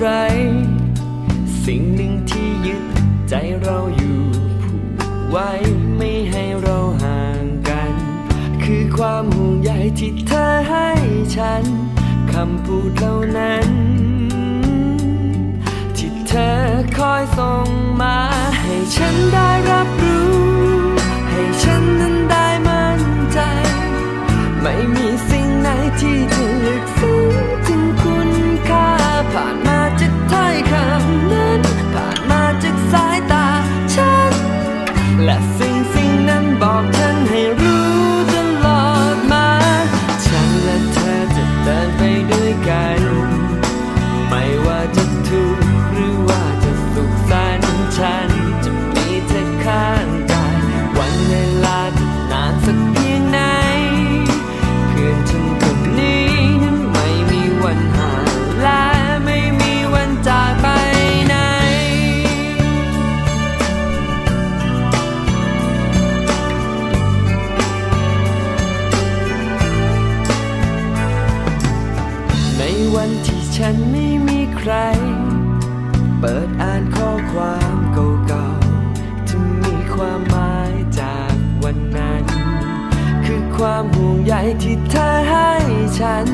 ไร สิ่งหนึ่งที่ยึดใจเราอยู่ผูกไว้ไม่ให้เราห่างกัน คือความห่วงใยที่เธอให้ฉัน คำพูดเหล่านั้น ที่เธอคอยส่งมา ให้ฉันได้รับรู้ ให้ฉันนั้นได้มั่นใจ ไม่มีสิ่งไหนที่ ร เปิดอ่านข้อความเก่าๆที่มีความหมายจากวันนั้น คือความห่วงใยที่เธอให้ฉัน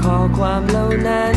ข้อความเหล่านั้น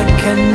second.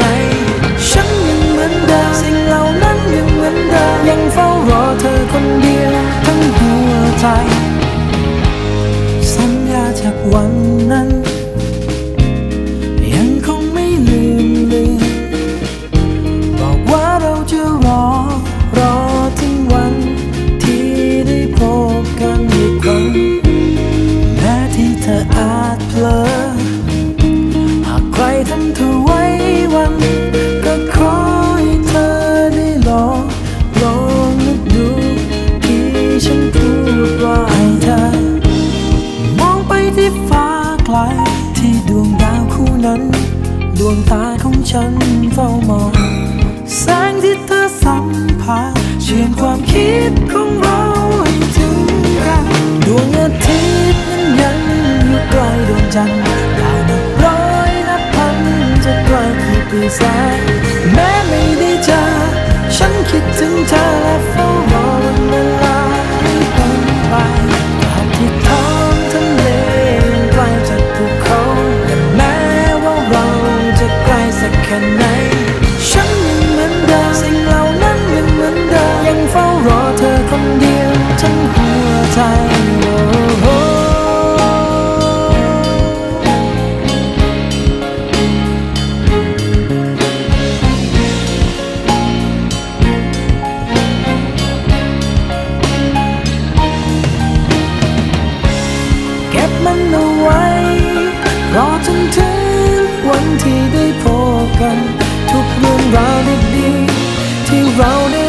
จันทร์ดาวนกร้อยนับพันจะไกลคือปีแสง round it be, till round